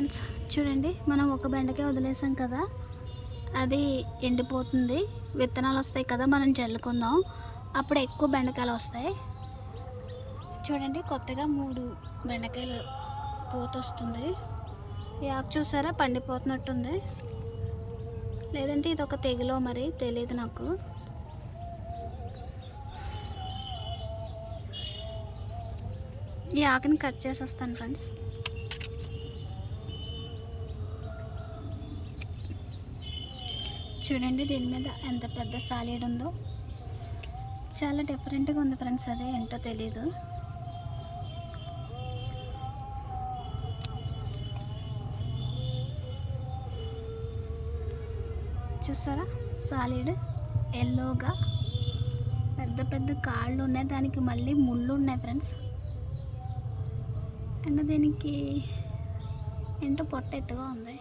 Friends చూడండి మనం ఒక బెండకాయ వదిలేసాం కదా అది ఎండిపోతుంది. విత్తనాలు వస్తాయి కదా మనం చల్లుకుందాం అప్పుడు ఎక్కువ బెండకాయలు వస్తాయి. చూడండి కొత్తగా మూడు బెండకాయలు పూత వస్తుంది ఈ ఆకు చూసారా పండిపోతున్నట్టుంది. లేదంటే ఇది ఒక తెగులో మరి తెలియదు నాకు. ఈ ఆకుని కట్ చేసేస్తాను ఫ్రెండ్స్. చూడండి దీని మీద ఎంత పెద్ద సాలీడ్ ఉందో. చాలా డిఫరెంట్గా ఉంది ఫ్రెండ్స్ అదే ఏంటో తెలీదు. చూసారా? సాలిడ్ ఎల్లోగా పెద్ద పెద్ద కాళ్ళు ఉన్నాయి దానికి మళ్ళీ ముళ్ళు ఉన్నాయి ఫ్రెండ్స్ అండ్ దీనికి ఏంటో పొట్ట ఎత్తుగా ఉంది.